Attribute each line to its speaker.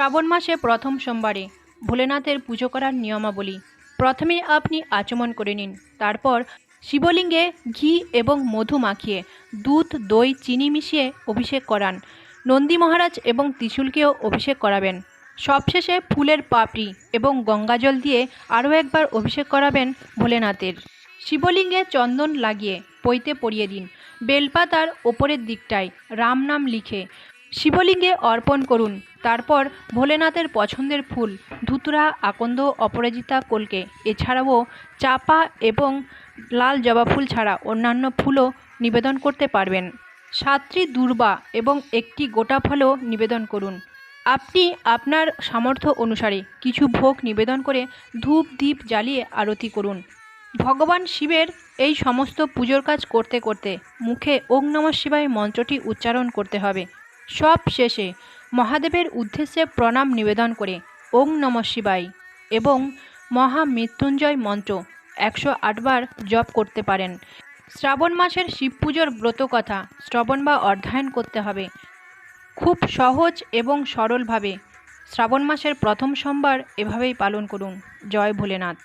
Speaker 1: শ্রাবণ মাসে প্রথম সোমবারে ভোলেনাথের পুজো করার নিয়মাবলী। প্রথমে আপনি আচমন করে নিন, তারপর শিবলিঙ্গে ঘি এবং মধু মাখিয়ে দুধ, দই, চিনি মিশিয়ে অভিষেক করান। নন্দী মহারাজ এবং ত্রিশূলকেও অভিষেক করাবেন। সবশেষে ফুলের পাপড়ি এবং গঙ্গাজল দিয়ে আরও একবার অভিষেক করাবেন ভোলেনাথের। শিবলিঙ্গে চন্দন লাগিয়ে পইতে পরিয়ে দিন। বেলপাতার ওপরের দিকটায় রাম নাম লিখে শিবলিঙ্গে অর্পণ করুন। তারপর ভোলেনাথের পছন্দের ফুল, ধুতুরা, আকন্দ, অপরাজিতা, কলকে। এছাড়াও চাপা এবং লাল জবা ফুল ছাড়া অন্যান্য ফুলও নিবেদন করতে পারবেন। সাতটি দুর্বা এবং একটি গোটা ফলও নিবেদন করুন। আপনি আপনার সামর্থ্য অনুসারে কিছু ভোগ নিবেদন করে ধূপ দ্বীপ জ্বালিয়ে আরতি করুন। ভগবান শিবের এই সমস্ত পুজোর কাজ করতে করতে মুখে ওং নম শিবায় মন্ত্রটি উচ্চারণ করতে হবে। সব শেষে মহাদেবের উদ্দেশ্যে প্রণাম নিবেদন করে ওং নম শিবায় এবং মহামৃত্যুঞ্জয় মন্ত্র একশো আটবার জপ করতে পারেন। শ্রাবণ মাসের শিব পুজোর ব্রতকথা শ্রবণ বা অধ্যয়ন করতে হবে। খুব সহজ এবং সরলভাবে শ্রাবণ মাসের প্রথম সোমবার এভাবেই পালন করুন। জয় ভোলেনাথ।